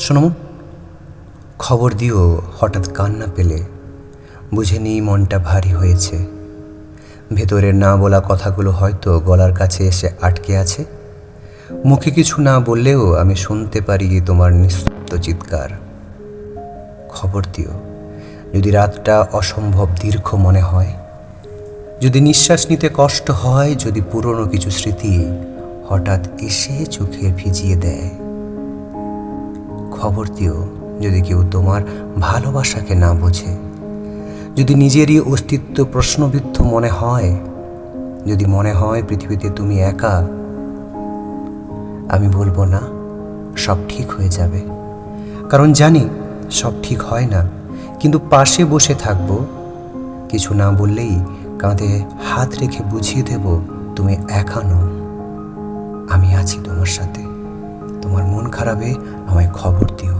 শোনো মন, খবর দিও হঠাৎ কান্না পেলে। বুঝে নিই মনটা ভারী হয়েছে। ভেতরের না বলা কথাগুলো হয়তো গলার কাছে এসে আটকে আছে। মুখে কিছু না বললেও আমি শুনতে পারি তোমার নিস্তব্ধ চিৎকার। খবর দিও যদি রাতটা অসম্ভব দীর্ঘ মনে হয় যদি নিঃশ্বাস নিতে কষ্ট হয় যদি পুরনো কিছু স্মৃতি হঠাৎ এসে চোখে ভিজিয়ে দেয়। খবর দিও যদি কেউ তোমার ভালোবাসাকে না বোঝে, যদি নিজেরই অস্তিত্ব প্রশ্নবিদ্ধ মনে হয়, যদি মনে হয় পৃথিবীতে তুমি একা, আমি বলব না, সব ঠিক হয়ে যাবে। কারণ জানি সব ঠিক হয় না, কিন্তু পাশে বসে থাকব, কিছু না বললেই কাঁধে হাত রেখে বুঝিয়ে দেব, তুমি একা নও, আমি আছি তোমার সাথে। তোমার মন খারাপে আমায় খবর দিও।